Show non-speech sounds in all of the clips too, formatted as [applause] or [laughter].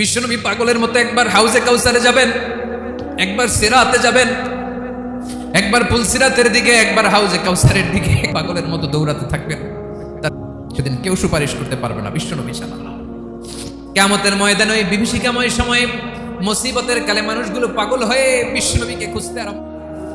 বিশ্বনবী পাগলের মতো একবার হাউজে কাউসারে যাবেন, একবার সেরাতে যাবেন, একবার পুলসিরাতের দিকে, একবার হাউজে কাউসারের দিকে। [laughs] পাগলের মতো দৌড়াতে থাকবেন। সেদিন কেউ সুপারিশ করতে পারবে না বিশ্বনবী ছাড়া। কেমতের ময়দানে ওই বিভীষিকাময় সময়ে মুসিবতের কালে মানুষগুলো পাগল হয়ে বিশ্বনবীকে খুঁজতে আরম্ভ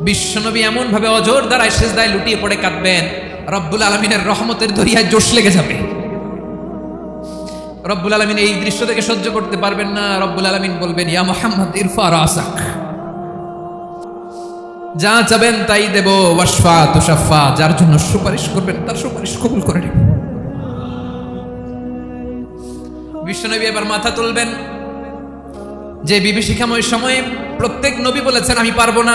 বিশ্বনবী এমন ভাবে অজোর দ্বারায় সেজদায় লুটিয়ে পড়ে কাঁদবেন, রব্বুল আলমিনের রহমতের দরিয়ায় জোশ লেগে যাবে। রব্বুল আলমিন এই দৃশ্য থেকে সহ্য করতে পারবেন না। রব্বুল আলমিন বলবেন, ইয়া মোহাম্মদ, ইরফা রাসাক যা চাবেন তাই দেব ওয়াসফা তুষাফা যার জন্য সুপারিশ করবেন, তার সুপারিশ কবুল করে নেব বিশ্বনবী এবার মাথা তুলবেন। যে বিভীষিকাময় সময়ে প্রত্যেক নবী বলেছেন, আমি পারব না।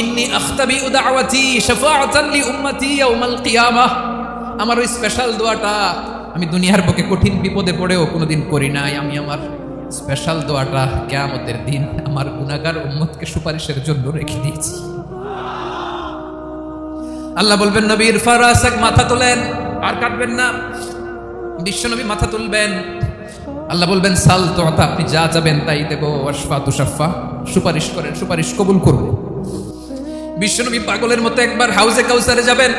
ইন্নি আখতাবি উদাওয়াতি শাফাআতান লি উম্মতি ইয়াউমাল কিয়ামাহ। আমার ওই স্পেশাল দোয়াটা আমি দুনিয়ার বুকে কঠিন বিপদে পড়েও কোনোদিন করি নাই। আমি আমার স্পেশাল দোয়াটা কিয়ামতের দিন আমার গুনাহগার উম্মতকে সুপারিশের জন্য রেখে দিয়েছি। আল্লাহ বলবেন, নবীর ফারাসাক মাথা তোলেন, আর কাটবেন না। বিশ্বনবী মাথা তুলবেন। আল্লাহ বলবেন, সাল তো আপনি যা যাবেন তাই দেব। ওয়াসফা তুষাফা সুপারিশ করেন, সুপারিশ কবুল করব বিশ্বনবী পাগলের মতো একবার হাউজে কাউসারে যাবেন,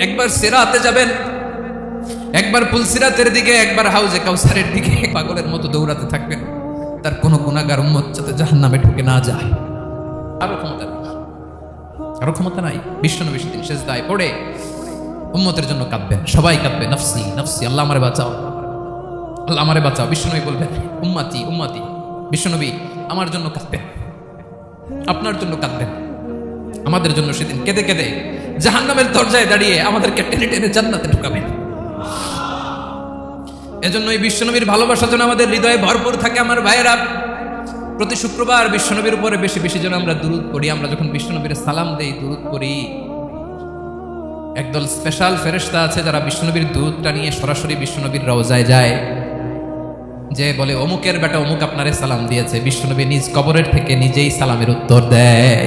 একবার সেরাতে যাবেন, একবার পুলসিরাতের দিকে, একবার হাউজে কাউসারের দিকে। পাগলের মতো দৌড়াতে থাকবেন, তার কোনো গুণাগার উম্মত যাতে জাহান্নামে ঢুকে না যায়। আরও ক্ষমতা আরও ক্ষমতা নাই। বিশ্বনবী সেদিন শেষ দায় পড়ে উম্মতের জন্য কাঁদবেন। সবাই কাঁদবে, নফসি নফসি, আল্লাহ আমারে বাঁচাও। আল্লাহ আমারে বাঁচাও। বিশ্বনবী বলবেন, উম্মাতি উম্মাতি। বিশ্বনবী, আমার জন্য কাঁদবেন। আপনার জন্য কাঁদবেন। আমাদের জন্য সেদিন কেঁদে কেঁদে জাহান্নামের দরজায় দাঁড়িয়ে আমাদেরকে টেনে টেনে জান্নাতে ঢুকাবেন এজন্য এই বিশ্বনবীর ভালোবাসা যেন আমাদের হৃদয়ে ভরপুর থাকে আমার ভাইয়েরা। প্রতি শুক্রবার বিশ্বনবীর উপরে বেশি বেশি যেন আমরা দুরুদ পড়ি, আমরা যখন বিশ্বনবীর সালাম দেই, দুরুদ পড়ি। একদল স্পেশাল ফেরেশতা আছে যারা বিষ্ণুনবীর দুধটা নিয়ে সরাসরি বিষ্ণুনবীর রওজায় যায়। যে বলে, অমুকের বেটা অমুক আপনারে সালাম দিয়েছে। বিষ্ণুনবী নিজ কবরের থেকে নিজেই সালামের উত্তর দেয়।